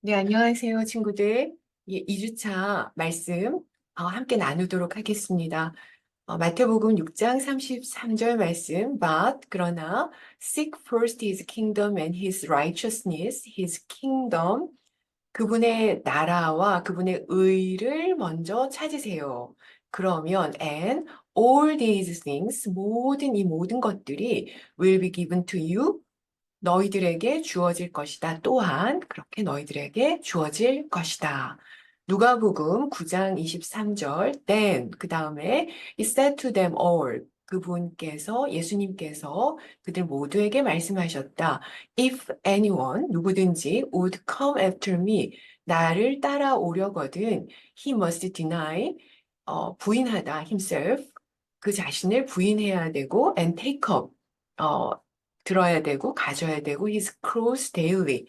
네, 안녕하세요, 친구들. 예, 2주차 말씀 어, 함께 나누도록 하겠습니다. 어, 마태복음 6장 33절 말씀, but 그러나 seek first his kingdom and his righteousness, his kingdom 그분의 나라와 그분의 의를 먼저 찾으세요. 그러면 and all these things 모든 이 모든 것들이 will be given to you 너희들에게 주어질 것이다. 또한 그렇게 너희들에게 주어질 것이다. 누가복음 9장 23절 then 그 다음에 he said to them all 그분께서 예수님께서 그들 모두에게 말씀하셨다. If anyone 누구든지 would come after me 나를 따라오려거든 he must deny 어, 부인하다 himself 그 자신을 부인해야 되고 and take up 어, 들어야 되고 가져야 되고 his cross daily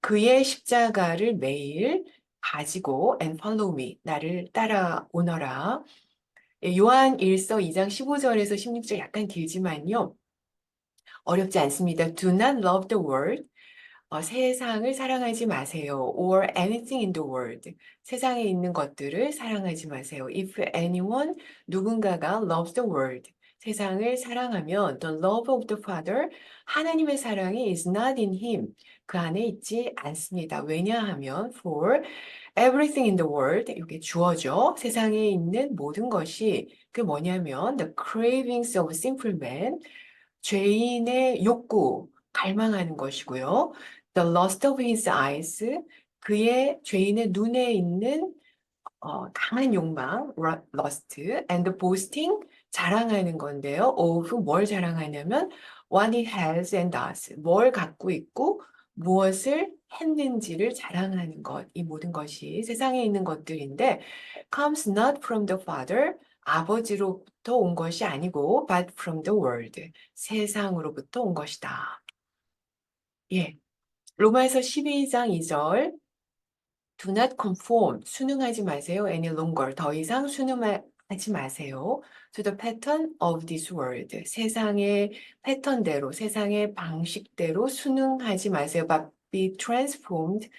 그의 십자가를 매일 가지고 and follow me 나를 따라오너라 예, 요한 1서 2장 15절에서 16절 약간 길지만요 어렵지 않습니다. Do not love the world 어, 세상을 사랑하지 마세요. or anything in the world. 세상에 있는 것들을 사랑하지 마세요. If anyone, 누군가가 loves the world. 세상을 사랑하면 the love of the Father, 하나님의 사랑이 is not in him. 그 안에 있지 않습니다. 왜냐하면 for everything in the world, 이게 주어져. 세상에 있는 모든 것이 그 뭐냐면 the cravings of sinful man, 죄인의 욕구, 갈망하는 것이고요. The lust of his eyes, 그의 죄인의 눈에 있는 어, 강한 욕망, lust, and boasting, 자랑하는 건데요. of 뭘 자랑하냐면 what he has and does, 뭘 갖고 있고 무엇을 했는지를 자랑하는 것. 이 모든 것이 세상에 있는 것들인데 comes not from the Father, 아버지로부터 온 것이 아니고 but from the world, 세상으로부터 온 것이다. 예. 로마에서 12장 2절 Do not conform, 순응하지 마세요. any longer, 더 이상 순응하지 마세요. To the pattern of this world, 세상의 패턴대로, 세상의 방식대로 순응하지 마세요. But be transformed,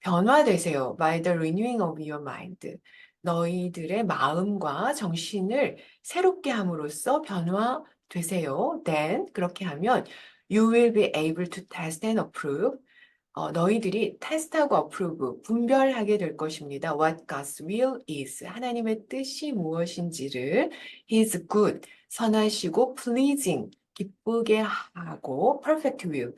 변화되세요. By the renewing of your mind. 너희들의 마음과 정신을 새롭게 함으로써 변화되세요. Then, 그렇게 하면 you will be able to test and approve. 어, 너희들이 테스트하고 approve, 분별하게 될 것입니다. What God's will is. 하나님의 뜻이 무엇인지를 His good, 선하시고 pleasing, 기쁘게 하고 perfect will,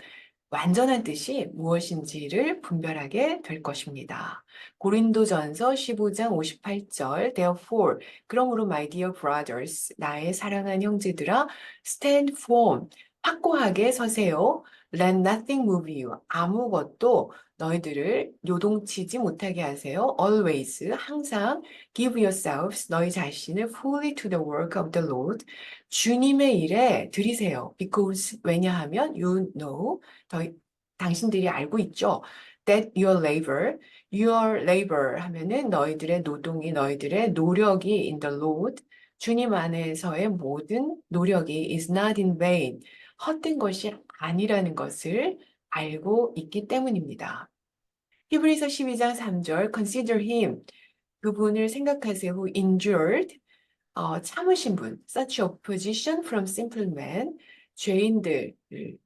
완전한 뜻이 무엇인지를 분별하게 될 것입니다. 고린도전서 15장 58절 Therefore, 그러므로 my dear brothers, 나의 사랑하는 형제들아, stand firm, 확고하게 서세요. Let nothing move you. 아무것도 너희들을 요동치지 못하게 하세요. Always, 항상 give yourselves, 너희 자신을 fully to the work of the Lord. 주님의 일에 드리세요. Because, 왜냐하면 you know, 더, 당신들이 알고 있죠. That your labor, your labor 하면은 너희들의 노동이, 너희들의 노력이 in the Lord, 주님 안에서의 모든 노력이 is not in vain. 헛된 것이 아니라는 것을 알고 있기 때문입니다. 히브리서 12장 3절 Consider him 그분을 생각하세요. Endured 어, 참으신 분 such opposition from simple men 죄인들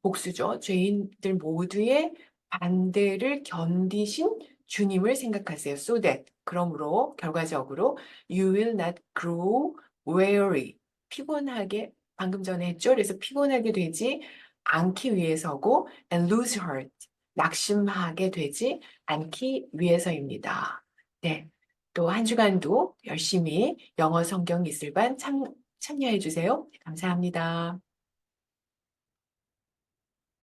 복수죠. 죄인들 모두의 반대를 견디신 주님을 생각하세요. So that 그러므로 결과적으로 you will not grow weary 피곤하게 방금 전에. 그래서 피곤하게 되지 않기 위해서고 and lose heart 낙심하게 되지 않기 위해서입니다. 네. 또 한 주간도 열심히 영어 성경 이슬반 참, 참여해 주세요. 감사합니다.